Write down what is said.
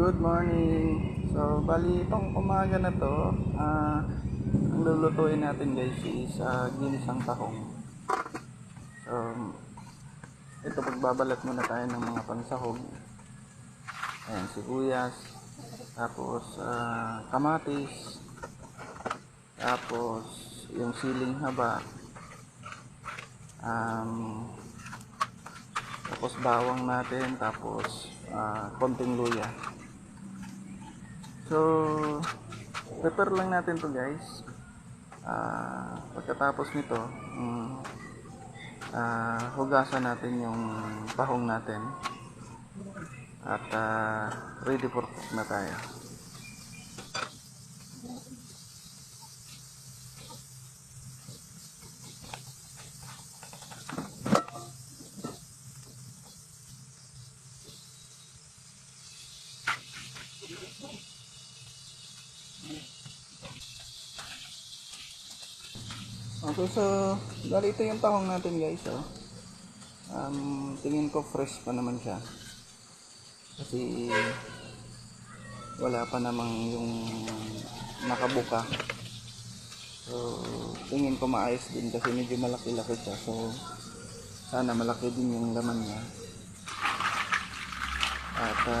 Good morning. So, bali itong umaga na to, ah, ang lulutuin natin guys is uh, ginisang tahong. So, ito pagbabalat muna tayo ng mga pansahog. Ayan, sibuyas, tapos ah, kamatis, tapos yung siling haba, um, tapos bawang natin, tapos ah, konting luya. So, prepare lang natin to guys. Ah, pagkatapos nito, mm, ah, hugasan natin yung tahong natin. At ah, ready for cook na tayo. Okay, so, bali ito yung tahong natin guys, oh. Um, tingin ko fresh pa naman siya. Kasi, wala pa namang yung nakabuka. So, tingin ko maayos din kasi medyo malaki-laki siya. So, sana malaki din yung laman niya. At, ah,